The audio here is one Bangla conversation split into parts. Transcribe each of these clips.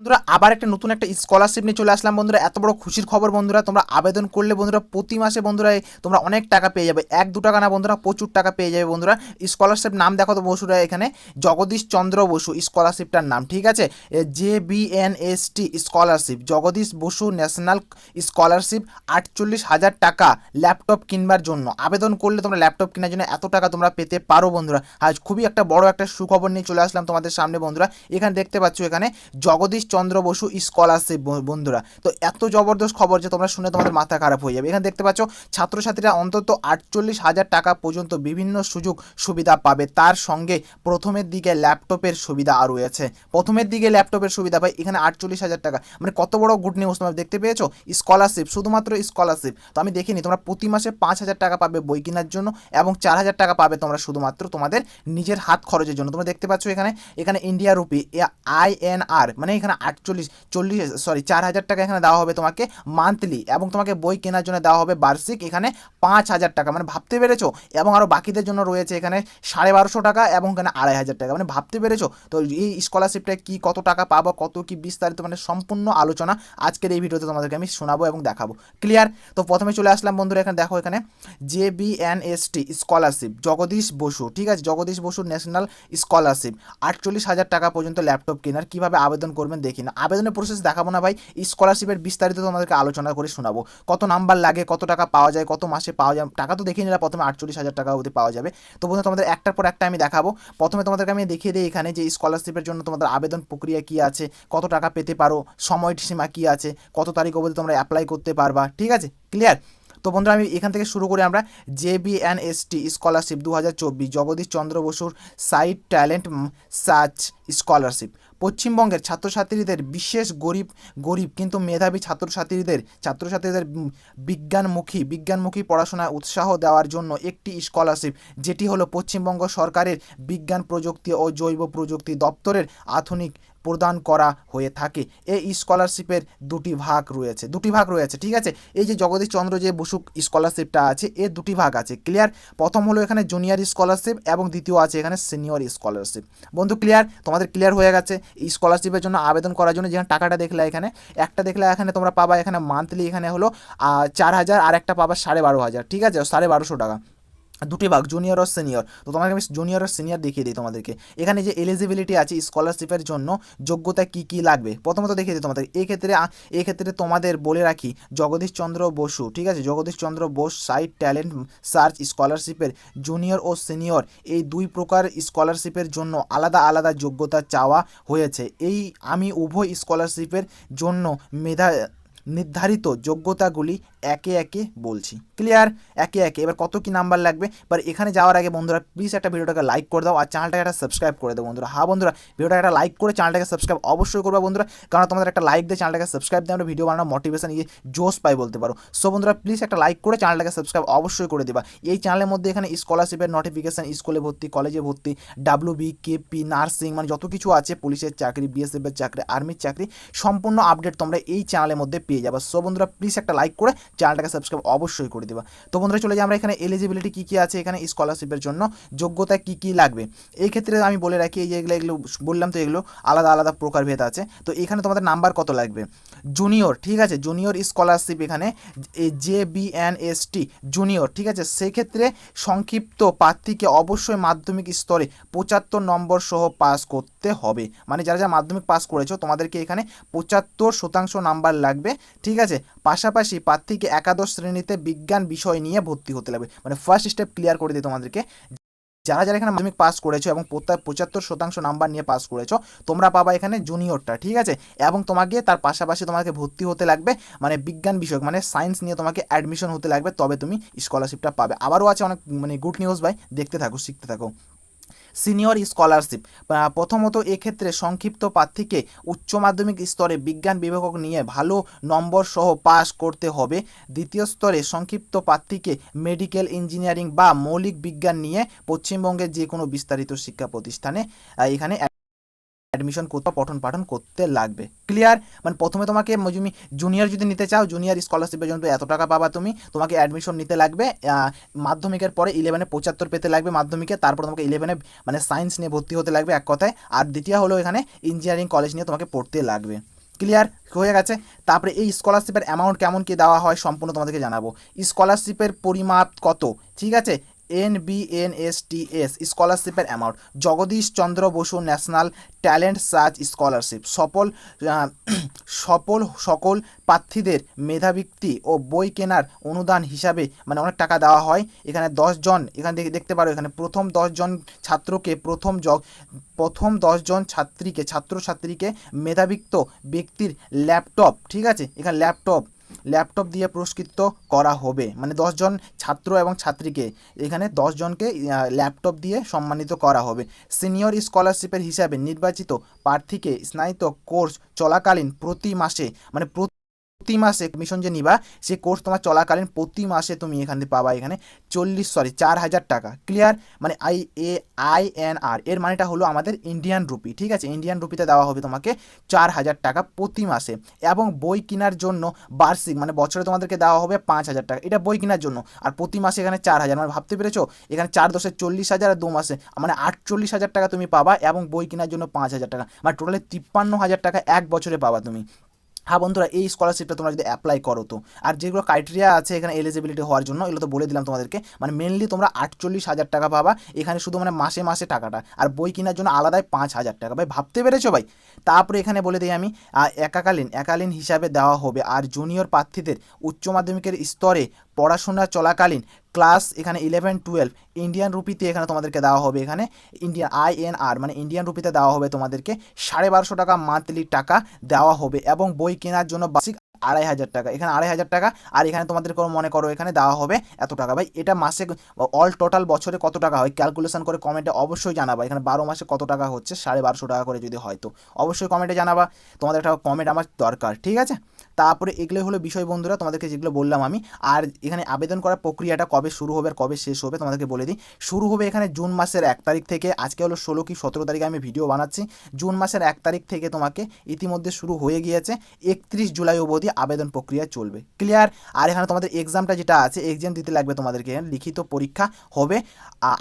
বন্ধুরা, আবার একটা নতুন একটা স্কলারশিপ নিয়ে চলে আসলাম বন্ধুরা। এত বড় খুশির খবর বন্ধুরা, তোমরা আবেদন করলে বন্ধুরা প্রতি মাসে বন্ধুরা, তোমরা অনেক টাকা পেয়ে যাবে। এক দু টাকা না বন্ধুরা, প্রচুর টাকা পেয়ে যাবে বন্ধুরা। স্কলারশিপ নাম দেখো তো বসুরা এখানে, জগদীশ চন্দ্র বসু স্কলারশিপটার নাম, ঠিক আছে? J B N S T scholarship Jagadish Basu national scholarship আটচল্লিশ হাজার টাকা ল্যাপটপ কিনবার জন্য। আবেদন করলে তোমরা ল্যাপটপ কেনার জন্য এত টাকা তোমরা পেতে পারো বন্ধুরা। আজ খুবই একটা বড় একটা সুখবর নিয়ে চলে আসলাম তোমাদের সামনে বন্ধুরা। এখানে দেখতে পাচ্ছ এখানে, জগদীশ চন্দ্র বসু স্কলারশিপ বন্ধুরা। তো এত জবরদস্ত খবর যে তোমরা শুনে তোমাদের মাথা খারাপ হয়ে যাবে। এখানে দেখতে পাচ্ছ, ছাত্রছাত্রীরা অন্তত আটচল্লিশ হাজার টাকা পর্যন্ত বিভিন্ন সুযোগ সুবিধা পাবে। তার সঙ্গে প্রথমের দিকে ল্যাপটপের সুবিধা আরও রয়েছে। প্রথমের দিকে ল্যাপটপের সুবিধা পাই এখানে আটচল্লিশ হাজার টাকা। মানে কত বড় গুড নিউজ তোমরা দেখতে পেয়েছ? স্কলারশিপ শুধুমাত্র স্কলারশিপ তো আমি দেখিনি, তোমরা প্রতি মাসে পাঁচ হাজার টাকা পাবে বই কেনার জন্য এবং চার হাজার টাকা পাবে তোমরা শুধুমাত্র তোমাদের নিজের হাত খরচের জন্য। তোমরা দেখতে পাচ্ছ এখানে এখানে India rupee I N R মানে এখানে আটচল্লিশ চল্লিশ সরি চার হাজার টাকা এখানে দেওয়া হবে তোমাকে মান্থলি এবং তোমাকে বই কেনার জন্য দেওয়া হবে বার্ষিক এখানে পাঁচ হাজার টাকা। মানে ভাবতে পেরেছ? এবং আরও বাকিদের জন্য রয়েছে এখানে সাড়ে বারোশো টাকা এবং এখানে আড়াই হাজার টাকা। মানে ভাবতে পেরেছ? তো এই স্কলারশিপটা কি কত টাকা পাবো, কত কি বিস্তারিত মানে সম্পূর্ণ আলোচনা আজকের এই ভিডিওতে তোমাদেরকে আমি শোনাবো এবং দেখাবো। ক্লিয়ার তো প্রথমে চলে আসলাম বন্ধুরা, এখানে দেখো এখানে J B N S T scholarship Jagadish Basu, ঠিক আছে? জগদীশ বসু ন্যাশনাল স্কলারশিপ আটচল্লিশ হাজার টাকা পর্যন্ত ল্যাপটপ কেনার। কীভাবে আবেদন করবেন দেখি না। আবেদনের প্রসেস দেখাবো না ভাই। স্কলারশিপের বিস্তারিত তোমাদেরকে আলোচনা করে শোনাবো। কত নাম্বার লাগে, কত টাকা পাওয়া যায়, কত মাসে পাওয়া যায়, টাকা তো দেখিয়ে নিলে প্রথমে আটচল্লিশ হাজার টাকা অবধি পাওয়া যাবে। তো বন্ধু তোমাদের একটার পর একটা আমি দেখাবো। প্রথমে তোমাদেরকে আমি দেখিয়ে দিই এখানে যে স্কলারশিপের জন্য তোমাদের আবেদন প্রক্রিয়া কী আছে, কত টাকা পেতে পারো, সময় সীমা কী আছে, কত তারিখ অবধি তোমরা অ্যাপ্লাই করতে পারবা, ঠিক আছে? ক্লিয়ার তো বন্ধুরা, আমি এখান থেকে শুরু করি আমরা। J B N S T scholarship দু হাজার চব্বিশ, জগদীশ চন্দ্র বসুর সাইট ট্যালেন্ট সার্চ স্কলারশিপ পশ্চিমবঙ্গের ছাত্রছাত্রীদের বিশেষ গরিব গরিব কিন্তু মেধাবী ছাত্রছাত্রীদের ছাত্রছাত্রীদের বিজ্ঞানমুখী বিজ্ঞানমুখী পড়াশোনায় উৎসাহ দেওয়ার জন্য একটি স্কলারশিপ যেটি হলো পশ্চিমবঙ্গ সরকারের বিজ্ঞান প্রযুক্তি ও জৈব প্রযুক্তি দপ্তরের আধুনিক প্রদান করা হয়ে থাকে। এই স্কলারশিপের দুটি ভাগ রয়েছে। দুটি ভাগ রয়েছে, ঠিক আছে? এই যে জগদীশ চন্দ্র যে বসুক স্কলারশিপটা আছে এর দুটি ভাগ আছে। ক্লিয়ার প্রথম হলো এখানে জুনিয়র স্কলারশিপ এবং দ্বিতীয় আছে এখানে সিনিয়র স্কলারশিপ বন্ধু ক্লিয়ার তোমাদের ক্লিয়ার হয়ে গেছে? স্কলারশিপের জন্য আবেদন করার জন্য যেখানে টাকাটা দেখলে এখানে, একটা দেখলে এখানে তোমরা পাবা এখানে মান্থলি এখানে হলো চার হাজার আর একটা পাবা সাড়ে বারো হাজার, ঠিক আছে? সাড়ে বারোশো টাকা। দুটি ভাগ জুনিয়র আর সিনিয়র তো তোমাকে আমি জুনিয়র আর সিনিয়র দেখিয়ে দিই তোমাদেরকে। এখানে যে এলিজিবিলিটি আছে স্কলারশিপের জন্য, যোগ্যতা কি কি লাগবে? প্রথমত দেখিয়ে দিই তোমাদের। এক্ষেত্রে এক্ষেত্রে তোমাদের বলে রাখি, জগদীশ চন্দ্র বসু, ঠিক আছে? জগদীশ চন্দ্র বোস সাইট ট্যালেন্ট সার্চ স্কলারশিপের জুনিয়র ও সিনিয়র এই দুই প্রকার স্কলারশিপের জন্য আলাদা আলাদা যোগ্যতা চাওয়া হয়েছে। এই আমি উভয় স্কলারশিপের জন্য মেধা নির্ধারিত যোগ্যতাগুলি একে একে বলছি। ক্লিয়ার একে একে। এবার কত কি নাম্বার লাগবে? এবার এখানে যাওয়ার আগে বন্ধুরা প্লিজ একটা ভিডিওটাকে লাইক করে দাও আর চ্যানেলটাকে একটা সাবস্ক্রাইব করে দাও বন্ধুরা। হ্যাঁ বন্ধুরা ভিডিওটা একটা লাইক করে চ্যানেলটাকে সাবস্ক্রাইব অবশ্যই করবে বন্ধুরা। কারণ তোমাদের একটা লাইক দিয়ে চ্যানেলটাকে সাবস্ক্রাইব দিয়ে আমরা ভিডিও বানানো মোটিভেশন ইয়ে জোশ পাই বলতে পারো। সো বন্ধুরা প্লিজ একটা লাইক করে চ্যানেলটাকে সাবস্ক্রাইব অবশ্যই করে দেবা। এই চ্যানেলের মধ্যে এখানে স্কলারশিপের নোটিফিকেশন স্কুলে ভর্তি কলেজে ভর্তি ডাব্লিউ বি কেপি নার্সিং মানে যত কিছু আছে পুলিশের চাকরি বিএসএফের চাকরি আর্মির চাকরি, সম্পূর্ণ আপডেট তোমরা এই চ্যানেলের মধ্যে পেয়ে যাবে। সো বন্ধুরা প্লিজ একটা লাইক করে চ্যানেলটাকে সাবস্ক্রাইব অবশ্যই করে দেবা। তো বন্ধুরা, চলে যাই আমরা এখানে এলিজিবিলিটি কী কী আছে এখানে স্কলারশিপের জন্য, যোগ্যতা কী কী লাগবে। এই ক্ষেত্রে আমি বলে রাখি, এই যে এগুলো এগুলো বললাম তো এগুলো, আলাদা আলাদা প্রকারভেদ আছে। তো এখানে তোমাদের নাম্বার কত লাগবে? জুনিয়র ঠিক আছে? জুনিয়র স্কলারশিপ এখানে J B N S T junior ঠিক আছে? সেক্ষেত্রে সংক্ষিপ্ত প্রার্থীকে অবশ্যই মাধ্যমিক স্তরে পঁচাত্তর নম্বর সহ পাস করতে হবে। মানে যারা যারা মাধ্যমিক পাস করেছ, তোমাদেরকে এখানে পঁচাত্তর শতাংশ নাম্বার লাগবে। ঠিক আছে, পাশাপাশি প্রার্থীকে একাদশ শ্রেণীতে বিজ্ঞান বিষয় নিয়ে ভর্তি হতে লাগবে। মানে ফার্স্ট স্টেপ ক্লিয়ার করে দিই তোমাদেরকে। যারা যারা এখানে মাধ্যমিক পাস করেছ এবং পঁচাত্তর শতাংশ নাম্বার নিয়ে পাস করেছ, তোমরা পাবা এখানে জুনিয়রটা ঠিক আছে? এবং তোমাকে তার পাশাপাশি তোমাকে ভর্তি হতে লাগবে মানে বিজ্ঞান বিষয়ক মানে সায়েন্স নিয়ে তোমাকে অ্যাডমিশন হতে লাগবে, তবে তুমি স্কলারশিপটা পাবে। আবারও আছে অনেক মানে গুড নিউজ ভাই, দেখতে থাকো, শিখতে থাকো। Senior scholarship. প্রথমত এক্ষেত্রে সংক্ষিপ্ত প্রার্থীকে উচ্চ মাধ্যমিক স্তরে বিজ্ঞান বিভাগক নিয়ে ভালো নম্বর সহ পাস করতে হবে। দ্বিতীয় স্তরে সংক্ষিপ্ত প্রার্থীকে মেডিকেল ইঞ্জিনিয়ারিং বা মৌলিক বিজ্ঞান নিয়ে পশ্চিমবঙ্গের যে কোনো বিস্তারিত শিক্ষা প্রতিষ্ঠানে এখানে অ্যাডমিশন করতে পঠন পাঠন করতে লাগবে। ক্লিয়ার মানে প্রথমে তোমাকে তুমি জুনিয়র যদি নিতে চাও জুনিয়র স্কলারশিপের জন্য এত টাকা পাবা তুমি, তোমাকে অ্যাডমিশন নিতে লাগবে মাধ্যমিকের পরে ইলেভেনে পঁচাত্তর পেতে লাগবে মাধ্যমিকে, তারপর তোমাকে ইলেভেনে মানে সায়েন্স নিয়ে ভর্তি হতে লাগবে এক কথায়, আর দ্বিতীয় হলো এখানে ইঞ্জিনিয়ারিং কলেজ নিয়ে তোমাকে পড়তে লাগবে। ক্লিয়ার হয়ে গেছে? তারপরে এই স্কলারশিপের অ্যামাউন্ট কেমন কি দেওয়া হয়, সম্পূর্ণ তোমাদেরকে জানাব। স্কলারশিপের পরিমাপ কত? ঠিক আছে? N B N S T S স্কলারশিপের amount Jagadish Chandra Basu national talent search scholarship, সফল সফল সকল প্রার্থীদের মেধাবৃত্তি ও বই কেনার অনুদান হিসাবে মানে অনেক টাকা দেওয়া হয়। এখানে জন, এখানে দেখে দেখতে পারো, এখানে প্রথম জন ছাত্রকে প্রথম জ প্রথম জন ছাত্রীকে, ছাত্রছাত্রীকে মেধাবৃত্ত ব্যক্তির ল্যাপটপ ঠিক আছে? এখানে ল্যাপটপ ল্যাপটপ দিয়ে পুরস্কৃত করা হবে। মানে দশজন ছাত্র এবং ছাত্রীকে। এখানে দশজনকে ল্যাপটপ দিয়ে সম্মানিত করা হবে। সিনিয়র স্কলারশিপের হিসাবে নির্বাচিত প্রার্থীকে স্নায়িত কোর্স চলাকালীন প্রতি মাসে মানে প্রতি মাসে মিশন যে নিবা, সে কোর্স তোমার চলাকালীন প্রতি মাসে তুমি এখান থেকে পাবা এখানে চল্লিশ সরি চার হাজার টাকা। ক্লিয়ার মানে I A I N R এর মানেটা হলো আমাদের ইন্ডিয়ান রুপি ঠিক আছে? ইন্ডিয়ান রুপিতে দেওয়া হবে তোমাকে চার হাজার টাকা প্রতি মাসে। এবং বই কেনার জন্য বার্ষিক মানে বছরে তোমাদেরকে দেওয়া হবে পাঁচ হাজার টাকা। এটা বই কেনার জন্য। আর প্রতি মাসে এখানে চার হাজার। মানে ভাবতে পেরেছ? এখানে চার দশে চল্লিশ হাজার আর দু মাসে। মানে আটচল্লিশ হাজার টাকা তুমি পাবা এবং বই কেনার জন্য পাঁচ হাজার টাকা। মানে টোটালি তিপ্পান্ন হাজার টাকা এক বছরে পাবা তুমি। হ্যাঁ বন্ধুরা, এই স্কলারশিপটা তোমরা যদি অ্যাপ্লাই করো তো। আর যেগুলো ক্রাইটেরিয়া আছে এখানে এলিজিবিলিটি হওয়ার জন্য, এগুলো তো বলে দিলাম তোমাদেরকে মানে মেনলি তোমরা আটচল্লিশ হাজার টাকা পাবা, এখানে শুধু মানে মাসে মাসে টাকাটা। আর বই কেনার জন্য আলাদাই পাঁচ হাজার টাকা। ভাই, ভাবতে পেরেছ ভাই? তারপরে এখানে বলে দিই আমি একাকালীন একালীন হিসাবে দেওয়া হবে। আর জুনিয়র প্রার্থীদের উচ্চ মাধ্যমিকের স্তরে পড়াশোনা চলাকালীন ক্লাস এখানে ইলেভেন টুয়েলভ ইন্ডিয়ান রুপিতে এখানে তোমাদেরকে দেওয়া হবে। এখানে ইন্ডিয়ান আই এন আর মানে ইন্ডিয়ান রুপিতে দেওয়া হবে তোমাদেরকে সাড়ে বারোশো টাকা মান্থলি টাকা দেওয়া হবে এবং বই কেনার জন্য বার্ষিক আড়াই হাজার টাকা। এখানে আড়াই হাজার টাকা আর এখানে তোমাদের কোনো মনে করো এখানে দেওয়া হবে এত টাকা। ভাই, এটা মাসে অল টোটাল বছরে কত টাকা হয়? ক্যালকুলেশন করে কমেন্টে অবশ্যই জানাবা। এখানে বারো মাসে কত টাকা হচ্ছে? সাড়ে বারোশো টাকা করে যদি হয় তো অবশ্যই কমেন্টে জানাবা। তোমাদের একটা কমেন্ট আমার দরকার, ঠিক আছে? তারপরে এগুলো হলো বিষয় বন্ধুরা, তোমাদেরকে যেগুলো বললাম আমি। আর এখানে আবেদন করার প্রক্রিয়াটা কবে শুরু হবে আর কবে শেষ হবে তোমাদেরকে বলে দিই। শুরু হবে এখানে জুন মাসের এক তারিখ থেকে, আজকে হলো ষোলো কি সতেরো তারিখে আমি ভিডিও বানাচ্ছি। জুন মাসের এক তারিখ থেকে তোমাকে ইতিমধ্যে শুরু হয়ে গিয়েছে, একত্রিশ জুলাই অবধি আবেদন প্রক্রিয়া চলবে। ক্লিয়ার আর এখানে তোমাদের এক্সামটা যেটা আছে এক্সাম দিতে লাগবে তোমাদেরকে, লিখিত পরীক্ষা হবে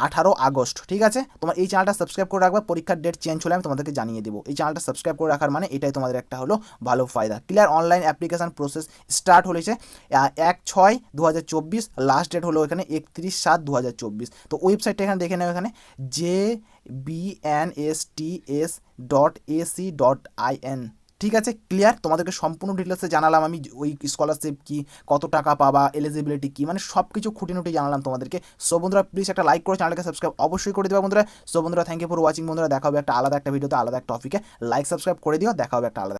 আঠারো আগস্ট, ঠিক আছে? তোমার এই চ্যানেলটা সাবস্ক্রাইব করে রাখবা, পরীক্ষার ডেট চেঞ্জ হলে আমি তোমাদেরকে জানিয়ে দেবো। এই চ্যানেলটা সাবস্ক্রাইব করে রাখার মানে এটাই তোমাদের একটা হলো ভালো ফায়দা। Clear online application process start হয়েছে এক ছয় দু লাস্ট ডেট হলো এখানে একত্রিশ সাত দু তো ওয়েবসাইটটা এখানে দেখে নেও এখানে J B N S T S dot A C dot I ঠিক আছে? ক্লিয়ার তোমাদেরকে সম্পূর্ণ ডিটেলসে জানালাম আমি, ওই স্কলারশিপ কি, কত টাকা পাবা এলিজিবিলিটি কি মানে সব কিছু খুঁটিনুটি জানালাম তোমাদেরকে। সো বন্ধুরা প্লিজ একটা লাইক করে চ্যানেলকে সাবস্ক্রাইব অবশ্যই করে দেবা বন্ধুরা। সো বন্ধুরা থ্যাংক ইউ ফর ওয়াচিং বন্ধুরা। দেখা হবে একটা আলাদা একটা ভিডিওতে আলাদা একটা টপিকে লাইক সাবস্ক্রাইব করে দিও। দেখা হবে একটা আলাদা